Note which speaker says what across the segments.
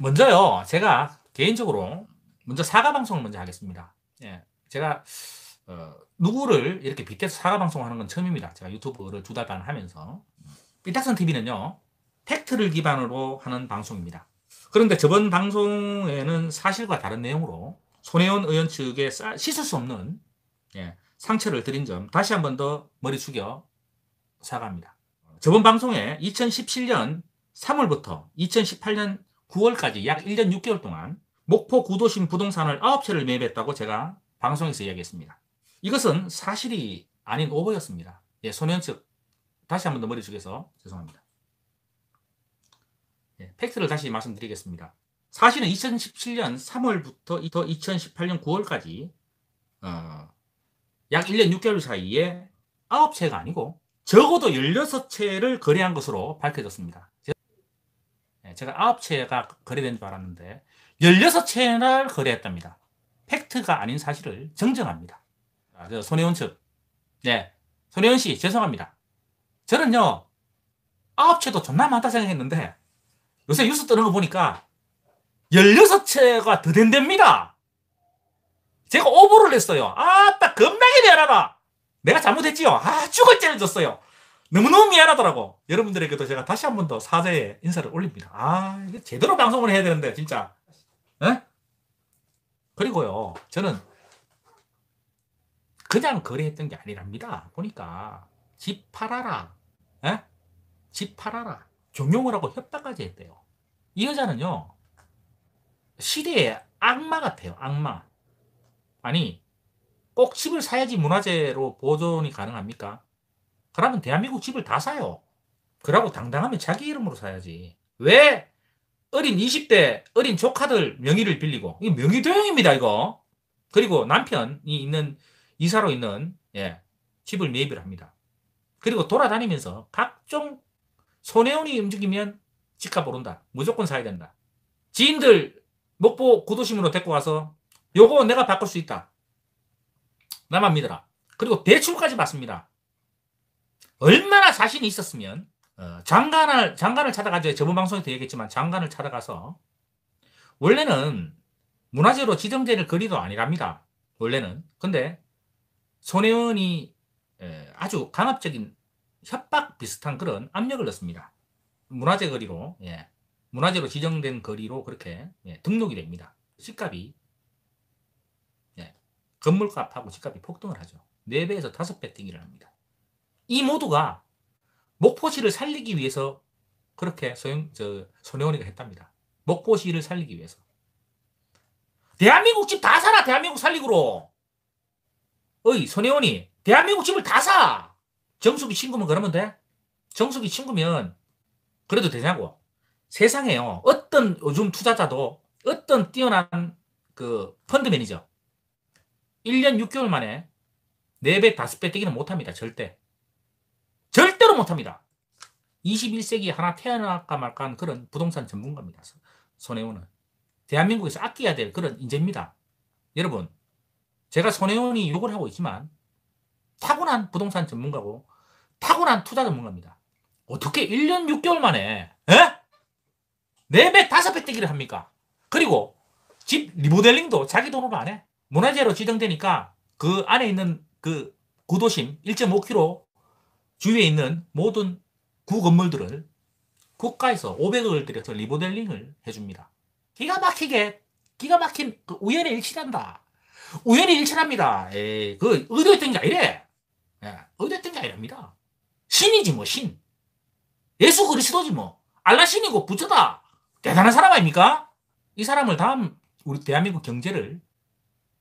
Speaker 1: 먼저요, 제가 개인적으로 먼저 사과 방송을 먼저 하겠습니다. 예, 제가 어, 누구를 이렇게 빗대서 사과 방송하는 건 처음입니다. 제가 유튜브를 두 달 반 하면서 삐딱선 TV는요 팩트를 기반으로 하는 방송입니다. 그런데 저번 방송에는 사실과 다른 내용으로 손혜원 의원 측에 쌀- 씻을 수 없는 예, 상처를 드린 점 다시 한 번 더 머리 숙여 사과합니다. 저번 방송에 2017년 3월부터 2018년 9월까지 약 1년 6개월 동안 목포 구도심 부동산을 9채를 매입했다고 제가 방송에서 이야기했습니다. 이것은 사실이 아닌 오보였습니다. 예, 손혜원 측 다시 한 번 더 머리 숙여서 죄송합니다. 예, 팩트를 다시 말씀드리겠습니다. 사실은 2017년 3월부터 2018년 9월까지 어, 약 1년 6개월 사이에 9채가 아니고 적어도 16채를 거래한 것으로 밝혀졌습니다. 제- 예, 제가 9채가 거래된 줄 알았는데 16채를 거래했답니다. 팩트가 아닌 사실을 정정합니다. 아, 저 손혜원 측. 네. 손혜원 씨, 죄송합니다. 저는요, 9채도 존나 많다 생각했는데, 요새 뉴스 뜨는 거 보니까 16채가 더 된답니다. 제가 오보를 했어요. 아따, 겁나게 미안하다. 내가 잘못했지요. 아, 죽을 죄를 졌어요. 너무너무 미안하더라고. 여러분들에게도 제가 다시 한 번 더 사죄의 인사를 올립니다. 아, 이게 제대로 방송을 해야 되는데, 진짜. 에? 그리고요, 저는 그냥 거래했던 게 아니랍니다. 보니까 집 팔아라. 에? 집 팔아라. 종용을 하고 협박까지 했대요. 이 여자는요, 시대의 악마 같아요. 악마. 아니, 꼭 집을 사야지 문화재로 보존이 가능합니까? 그러면 대한민국 집을 다 사요. 그러고 당당하면 자기 이름으로 사야지. 왜 어린 20대 어린 조카들 명의를 빌리고 이 명의 도용입니다 이거. 그리고 남편이 있는 이사로 있는 예, 집을 매입을 합니다. 그리고 돌아다니면서 각종 손해원이 움직이면 집값 오른다. 무조건 사야 된다. 지인들 목포 구도심으로 데리고 가서 요거 내가 바꿀 수 있다. 나만 믿어라. 그리고 대출까지 받습니다. 얼마나 자신이 있었으면 어, 장관을 장관을 찾아가죠. 저번 방송에서 얘기했지만 장관을 찾아가서 원래는 문화재로 지정될 거리도 아니랍니다. 원래는. 근데 손혜원이 에, 아주 강압적인 협박 비슷한 그런 압력을 넣습니다. 문화재 거리로 예, 문화재로 지정된 거리로 그렇게 예, 등록이 됩니다. 집값이 예, 건물값하고 집값이 폭등을 하죠. 4배에서 5배 뛰기를 합니다. 이 모두가 목포시를 살리기 위해서 그렇게 소영, 저, 손혜원이가 했답니다. 목포시를 살리기 위해서. 대한민국 집 다 사라, 대한민국 살리고로. 어이, 손혜원이, 대한민국 집을 다 사! 정수기 친구면 그러면 돼? 정수기 친구면 그래도 되냐고. 세상에요. 어떤 요즘 투자자도 어떤 뛰어난 그 펀드 매니저 1년 6개월 만에 4배, 5배 뛰기는 못합니다. 절대. 절대로 못합니다. 21세기 하나 태어날까 말까한 그런 부동산 전문가입니다. 손혜원은. 대한민국에서 아껴야 될 그런 인재입니다. 여러분, 제가 손혜원이 욕을 하고 있지만 타고난 부동산 전문가고 타고난 투자 전문가입니다. 어떻게 1년 6개월 만에 에? 4배, 5배 뛰기를 합니까? 그리고 집 리모델링도 자기 돈으로 안 해. 문화재로 지정되니까 그 안에 있는 그 구도심 1.5km 주위에 있는 모든 구 건물들을 국가에서 500억을 들여서 리모델링을 해줍니다. 기가 막히게 기가 막힌 그 우연의 일치란다. 우연히 일치랍니다. 에이, 그 의도했던 게 아니래. 예, 의도했던 게 아니랍니다. 신이지 뭐 신. 예수 그리스도지 뭐. 알라 신이고 부처다. 대단한 사람 아닙니까? 이 사람을 다음 우리 대한민국 경제를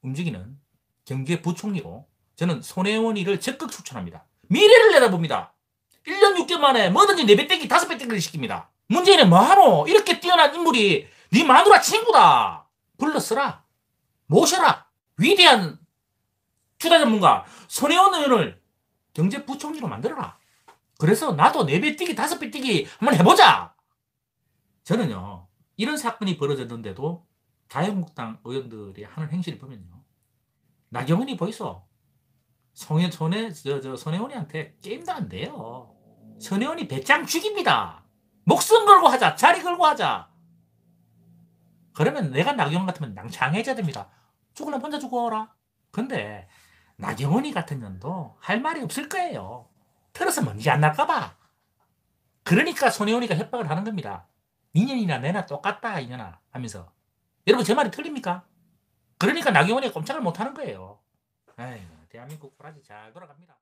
Speaker 1: 움직이는 경제 부총리로 저는 손혜원이를 적극 추천합니다. 미래를 내다봅니다. 1년 6개월 만에 뭐든지 4배 떼기, 5배 떼기를 시킵니다. 문재인은 뭐하노? 이렇게 뛰어난 인물이 네 마누라 친구다. 불러쓰라. 모셔라. 위대한 투자 전문가 손혜원 의원을 경제부총리로 만들어라. 그래서 나도 4배 뛰기, 5배 뛰기 한번 해보자. 저는요, 이런 사건이 벌어졌는데도 자유한국당 의원들이 하는 행실을 보면요. 나경원이 보이소. 손혜, 손혜, 저, 저, 손혜원이한테 게임도 안 돼요. 손혜원이 배짱 죽입니다. 목숨 걸고 하자. 자리 걸고 하자. 그러면 내가 나경원 같으면 낭창해져야 됩니다. 죽으려면 혼자 죽어라. 근데 나경원이 같은 년도 할 말이 없을 거예요. 틀어서 먼지 안 날까봐. 그러니까 손혜원이가 협박을 하는 겁니다. 니년이나 내나 똑같다 이년아 하면서 여러분 제 말이 틀립니까? 그러니까 나경원이 꼼짝을 못하는 거예요. 에이, 대한민국 브라질 잘 돌아갑니다.